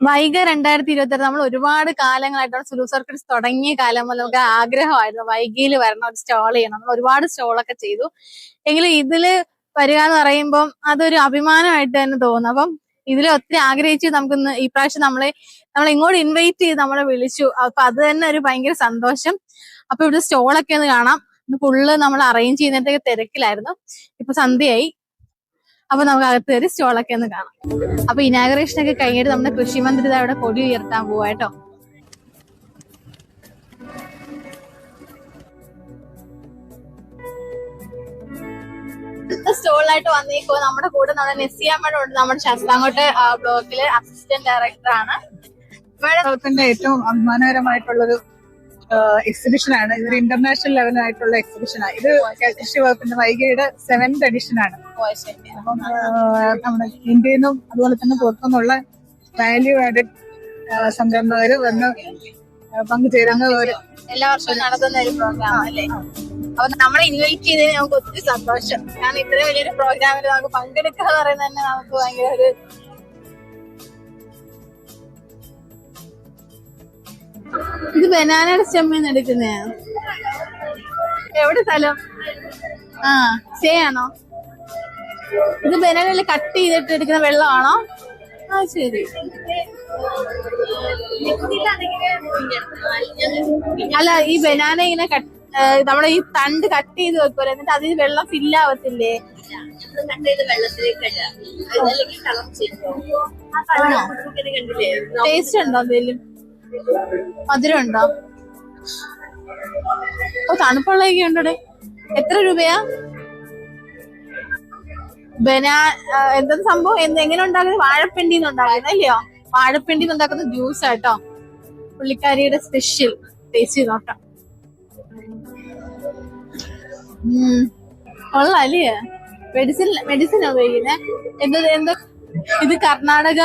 വൈഗ രണ്ടായിരത്തി ഇരുപത്തി നമ്മൾ ഒരുപാട് കാലങ്ങളായിട്ട് സുലു സർക്കിൾസ് തുടങ്ങിയ കാലം മുതൽ നമുക്ക് ആഗ്രഹമായിരുന്നു വൈകിയിൽ വരണം ഒരു സ്റ്റോൾ ചെയ്യണം. നമ്മൾ ഒരുപാട് സ്റ്റോളൊക്കെ ചെയ്തു. എങ്കിലും ഇതിൽ വരിക എന്ന് പറയുമ്പം അതൊരു അഭിമാനമായിട്ട് തന്നെ തോന്നുന്നു അപ്പം ഇതിൽ ഒത്തിരി ആഗ്രഹിച്ച് നമുക്കിന്ന് ഈ പ്രാവശ്യം നമ്മളെ നമ്മളെ ഇങ്ങോട്ട് ഇൻവൈറ്റ് ചെയ്ത് നമ്മളെ വിളിച്ചു. അപ്പൊ അത് തന്നെ ഒരു ഭയങ്കര സന്തോഷം. അപ്പൊ ഇവിടെ സ്റ്റോളൊക്കെ ഒന്ന് കാണാം. ഫുള്ള് നമ്മൾ അറേഞ്ച് ചെയ്യുന്നതിന്റെ തിരക്കിലായിരുന്നു. ഇപ്പൊ സന്ധ്യയായി. അപ്പൊ നമുക്ക് അകത്ത് കയറി സ്റ്റോളൊക്കെ ഒന്ന് കാണാം അപ്പൊ ഇനാഗ്രേഷൻ ഒക്കെ കഴിഞ്ഞിട്ട് നമ്മുടെ കൃഷി മന്ത്രി അവിടെ കൊടി ഉയർത്താൻ പോവാ കേട്ടോ സ്റ്റോളിലായിട്ട് വന്നേക്കോ നമ്മുടെ കൂടെ നമ്മുടെ നെസിയ മേഡം ഉണ്ട് നമ്മുടെ ശാസ്താങ്കോട്ട് ബ്ലോക്കിലെ അസിസ്റ്റന്റ് ഡയറക്ടർ ആണ് മേഡത്തിന്റെ ഏറ്റവും അഭിമാനകരമായിട്ടുള്ളൊരു എക്സിബിഷൻ ആണ്. ഇതൊരു ഇന്റർനാഷണൽ ലെവലായിട്ടുള്ള എക്സിബിഷൻ ആണ്. ഇത് കൃഷി വകുപ്പിന്റെ വൈകിയുടെ സെവൻത് എഡിഷൻ ആണ്. അപ്പം നമ്മുടെ ഇന്ത്യയിൽ നിന്നും അതുപോലെ തന്നെ പുറത്തുനിന്നുള്ള വാല്യൂ ആഡഡ് സംരംഭകര് വന്ന് പങ്കുചേരുന്ന ഒരു എല്ലാ വർഷവും നടത്തുന്ന ഒരു പ്രോഗ്രാം അല്ലേ? അപ്പൊ നമ്മളെ ഇൻവൈറ്റ് ചെയ്തതിന് നമുക്ക് ഒത്തിരി സന്തോഷം. കാരണം ഇത്രയും വലിയൊരു പ്രോഗ്രാമിൽ നമുക്ക് പങ്കെടുക്കുക എന്ന് പറയുന്നത് തന്നെ നമുക്ക് ഭയങ്കര ഒരു ഇത് ബനാനയുടെ സ്റ്റെമ്മിന്ന് എടുക്കുന്നേ. എവിടെ സ്ഥലം? ആ സ്റ്റേ ആണോ? ഇത് ബനാനയിൽ കട്ട് ചെയ്തിട്ട് എടുക്കുന്ന വെള്ളമാണോ? ആ ശരി. അല്ല ഈ ബനാന ഇങ്ങനെ കട്ട് നമ്മുടെ ഈ തണ്ട് കട്ട് ചെയ്ത് വെക്കുമല്ലോ എന്നിട്ട് അതിൽ വെള്ളം ഫില്ലാവത്തില്ലേ ടേസ്റ്റ് ഉണ്ടോ എന്തെങ്കിലും മധുരം ഉണ്ടോ ഓ തണുപ്പുള്ളതൊക്കെ എത്ര രൂപയാ? ബനാ എന്താ സംഭവം? എന്ത് എങ്ങനെ ഉണ്ടാക്കുന്നത്? വാഴപ്പിണ്ടിന്ന് ഉണ്ടാക്കുന്നത് അല്ലയോ? വാഴപ്പിണ്ടിന്ന് ഉണ്ടാക്കുന്ന ജ്യൂസ് ആട്ടോ. പുള്ളിക്കാരിയുടെ സ്പെഷ്യൽ ടേസ്റ്റ് ചെയ്ത് നോക്കാം. കൊള്ളാം അല്ലേ? മെഡിസിൻ മെഡിസിൻ ഉപയോഗിക്കുന്നത് എന്തോ എന്താ ഇത് കർണാടക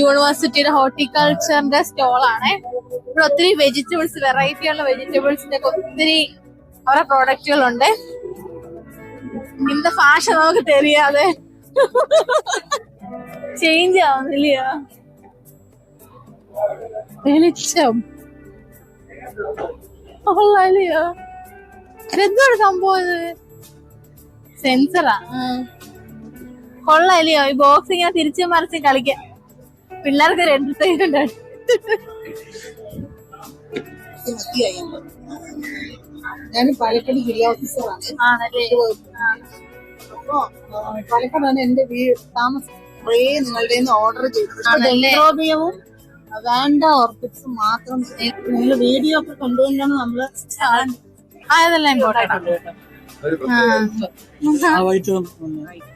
യൂണിവേഴ്സിറ്റിയുടെ ഹോർട്ടിക്കൾച്ചറിന്റെ സ്റ്റോളാണ്. ഇവിടെ ഒത്തിരി വെജിറ്റബിൾസ് വെറൈറ്റി ഉള്ള വെജിറ്റബിൾസിന്റെ ഒക്കെ ഒത്തിരി അവരെ പ്രോഡക്റ്റുകളുണ്ട് ഇന്നത്തെ ഭാഷ നമുക്ക് തെരിയാതെ. ചേഞ്ച് ആവുന്നില്ല എന്താണ് സംഭവം സെൻസറാ കൊള്ളാലിയോ ഈ ബോക്സ് ഞാൻ തിരിച്ചു മറിച്ച് കളിക്കാം. പിള്ളേർക്ക് ഒരു എന്റർടൈൻമെന്റ് ആണ്. ഞാൻ പാലക്കാട് ജില്ലാ ഓഫീസറാണ്. അപ്പോ പാലക്കാടാണ് എന്റെ വീ താമസം. കുറേ നിങ്ങളുടെ ഓർഡർ ചെയ്തത് വേണ്ട ഓർക്കിഡ്സും മാത്രം നിങ്ങൾ വീഡിയോ ഒക്കെ കൊണ്ടുവന്നാണ് നമ്മൾ അതെല്ലാം ഇമ്പോർട്ടന്റ് ആ ആ അതാ അത്